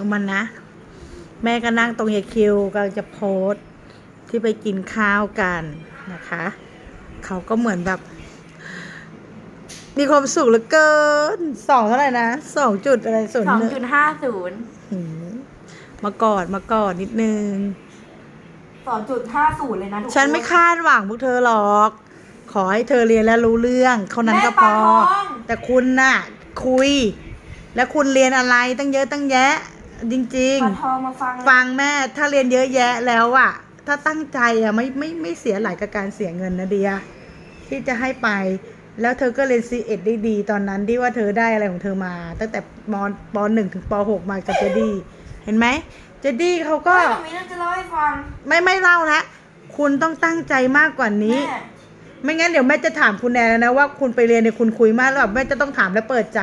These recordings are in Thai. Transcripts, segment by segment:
ดูมันนะ แม่ก็นั่งตรงเฮียคิวกำลังจะโพสต์ที่ไปกินข้าวกันนะคะ เขาก็เหมือนแบบ มีความสุขเหลือเกินสองเท่าไหร่นะสองจุดอะไรส่วนสองหนึ่งจุดห้าศูนย์หืมมากอดมากอดนิดนึงสองจุดห้าศูนย์เลยนะทุกคนฉันไม่คาดหวังพวกเธอหรอก ขอให้เธอเรียนแล้วรู้เรื่องเท่านั้นก็พอ แม่ปลาทอง แต่คุณน่ะ คุย แล้วคุณเรียนอะไรตั้งเยอะตั้งแยะ จริงปลาทองมาฟังๆ ฟังแม่ถ้าเรียนเยอะแยะแล้วอะถ้าตั้งใจอะไม่ไม่ไม่เสียหลายกับการเสียเงินนะเดียที่จะให้ไป แล้วเธอก็เรียนซีเอ็ดได้ดีตอนนั้นที่ว่าเธอได้อะไรของเธอมา ตั้งแต่มปหนึ่งถึงปหกมากับเจดี้เห็นไหมเจดี้เขาก็ก็มีเรื่องจะเล่าให้ฟังไม่ไม่เล่าละคุณต้องตั้งใจมากกว่านี้ แม่ไม่งั้นเดี๋ยวแม่จะถามคุณแนนแล้วนะว่าคุณไปเรียนเนี่ยคุณคุยมากหรือเปล่าแม่จะต้องถามและเปิดใจ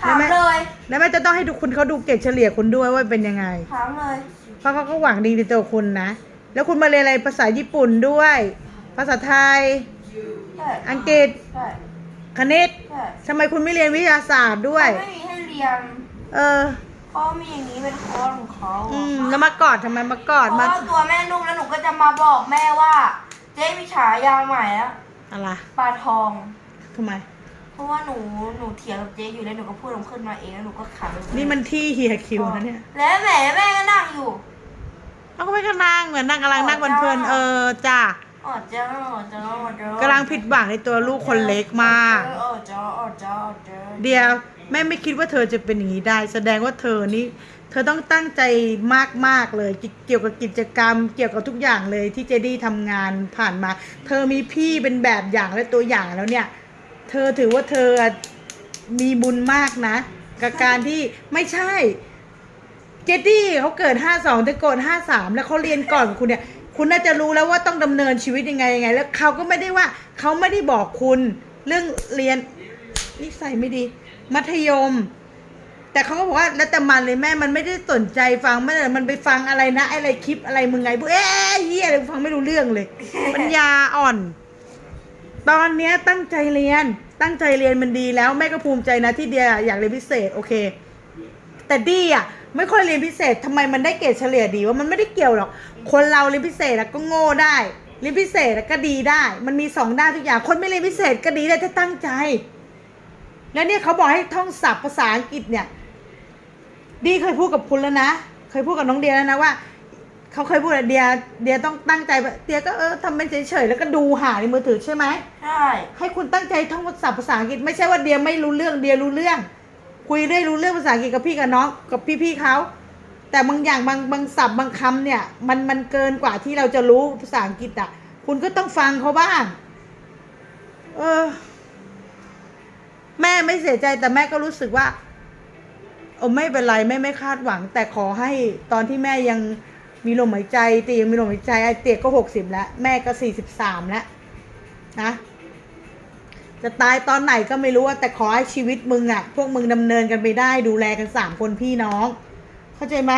ถามแม่เลย แล้วแม่จะต้องให้ดูคุณเขาดูเกรดเฉลี่ยคุณด้วยว่าเป็นยังไง ถามเลยเพราะเขาก็หวังดีในตัวคุณนะ แล้วคุณมาเรียนอะไรภาษาญี่ปุ่นด้วย ภาษาไทย ใช่อังกฤษ ใช่คณิตใช่ทำไมคุณไม่เรียนวิทยาศาสตร์ด้วย เขาไม่มีให้เรียนเออเพราะมีอย่างนี้เป็นคอร์สของเขาอืม แล้วมากอดทำไมมากอดเพมาราะว่าตัวแม่นุ่มแล้วหนูก็จะมาบอกแม่ว่า เจ๊มีฉายาใหม่แล้วอะไรปลาทองทำไม เพราะว่าหนูหนูเถียงกับเจ๊อยู่แล้วหนูก็พูดมันขึ้นมาเองแล้วหนูก็ขำนี่มันที่เฮียคิวนะเนี่ย แล้วแหมแม่ก็นั่งอยู่เอาก็ไม่ก็นั่งเหมือนนั่งกำลังนั่งเพลินๆเออจ้าอ๋อเจ้าอ๋อเจ้าอ๋อเจ้ากำลังผิดหวังในตัวลูกคนเล็กมากอ๋อเจ้าอ๋อเจ้าอ๋อเจ้าเดียวแม่ไม่คิดว่าเธอจะเป็นอย่างนี้ได้ แสดงว่าเธอนี่เธอต้องตั้งใจมากๆเลยเกี่เกี่ยวกับกิจกรรม เกี่ยวกับทุกอย่างเลยที่เจดี้ทำงานผ่านมา เธอมีพี่เป็นแบบอย่างและตัวอย่างแล้วเนี่ย เธอถือว่าเธอมีบุญมากนะ กับการที่ไม่ใช่ เจดี้เขาเกิด52แต่โกด53แล้วเขาเรียนก่อนคุณเนี่ย คุณน่าจะรู้แล้วว่าต้องดำเนินชีวิตยังไงยังไง แล้วเขาก็ไม่ได้ว่าเขาไม่ได้บอกคุณเรื่องเรียนนิสัยไม่ดี มัธยม แต่เขาก็บอกว่าแล้วแต่มันเลยแม่มันไม่ได้สนใจฟังไม่ได้มันไปฟังอะไรนะอะไรคลิปอะไรมึงไงพวกเอ๊ะเฮียอะไรฟังไม่รู้เรื่องเลย ปัญญาอ่อน ตอนเนี้ยตั้งใจเรียน ตั้งใจเรียนมันดีแล้วแม่ก็ภูมิใจนะที่เดียอยากเรียนพิเศษโอเค แต่ดีอะไม่ค่อยเรียนพิเศษทำไมมันได้เกรดเฉลี่ยดีว่ามันไม่ได้เกี่ยวหรอก คนเราเรียนพิเศษอะก็โง่ได้ เรียนพิเศษอะก็ดีได้ มันมีสองด้านทุกอย่าง คนไม่เรียนพิเศษก็ดีได้ถ้าตั้งใจ แล้วเนี่ยเขาบอกให้ท่องศัพท์ภาษาอังกฤษเนี่ย ดีเคยพูดกับคุณแล้วนะ เคยพูดกับน้องเดียแล้วนะว่า เขาเคยพูดกับเดียเดียต้องตั้งใจเดียก็เออทำเป็นเฉยๆแล้วก็ดูหาในมือถือใช่ไหมใช่ให้คุณตั้งใจท่องภาษาภาษาอังกฤษไม่ใช่ว่าเดียไม่รู้เรื่องเดียรู้เรื่อง คุยได้รู้เรื่องภาษาอังกฤษกับพี่กับน้องกับพี่ๆเขาแต่บางอย่างบางบางศัพท์บางคำเนี่ย มันมันเกินกว่าที่เราจะรู้ภาษาอังกฤษอะ คุณก็ต้องฟังเขาบ้าง เออ แม่ไม่เสียใจแต่แม่ก็รู้สึกว่าโอ้ไม่เป็นไรแม่ไม่คาดหวัง แต่ขอให้ตอนที่แม่ยัง มีลมหายใจเตียยังมีลมหายใจไอเตียก็หกสิบแล้ว แม่ก็สี่สิบสามแล้วนะจะตายตอนไหนก็ไม่รู้อะแต่ขอให้ชีวิตมึงอะพวกมึงดำเนินกันไปได้ดูแลกันสามคนพี่น้อง เข้าใจไหม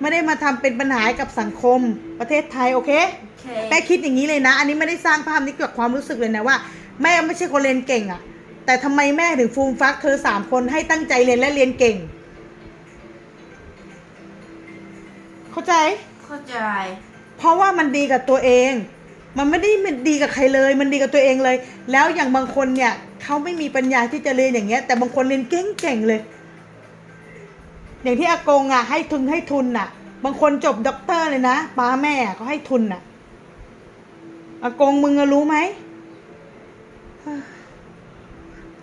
ไม่ได้มาทำเป็นปัญหาให้กับสังคมประเทศไทยโอเคโอเคแม่คิดอย่างนี้เลยนะ อันนี้ไม่ได้สร้างภาพนี้เกี่ยวกับความรู้สึกเลยนะว่า แม่ไม่ใช่คนเรียนเก่งอะแต่ทำไมแม่ถึงฟูมฟักเธอสามคนให้ตั้งใจเรียนและเรียนเก่ง เข้าใจ เข้าใจ เพราะว่ามันดีกับตัวเอง มันไม่ได้มันดีกับใครเลย มันดีกับตัวเองเลย แล้วอย่างบางคนเนี่ยเขาไม่มีปัญญาที่จะเรียนอย่างเงี้ย แต่บางคนเรียนเก่งๆเลย อย่างที่อากงอะ ให้ทุนให้ทุนอะ บางคนจบด็อกเตอร์เลยนะป้าแม่เขาให้ทุนอะอากงมึงอะรู้ไหม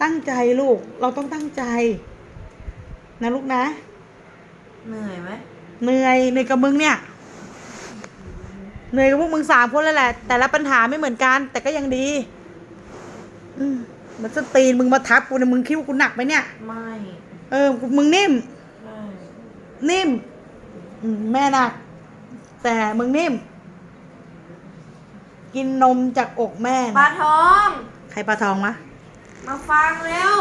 ตั้งใจลูก เราต้องตั้งใจ นะลูกนะ เหนื่อยไหม เหนื่อยเหนื่อยกับมึงเนี่ยเหนื่อยกับพวกมึงสามคนแล้วแหละ แต่ละปัญหาไม่เหมือนกัน แต่ก็ยังดีอืมมันจะตีนมึงมาทับกูเนี่ยมึงคิดว่ากูหนักไหมเนี่ย ไม่ เออมึงนิ่ม ไม่ นิ่มอืมแม่หนัก แต่มึงนิ่ม กินนมจากอกแม่ปลานะทอง ใครปลาทองวะมาฟังเร็ว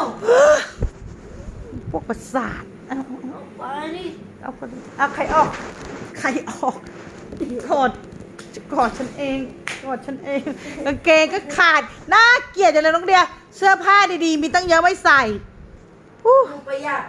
พวกประสาท เอาไปดิเอาคนเอาใครออก ใครออกกอดกอดฉันเองกอดฉันเองกางเกงก็ขาดน่าเกลียดจังเลยน้องเดีย เสื้อผ้าดีๆ มีตั้งเยอะไม่ใส่หนูประหยัด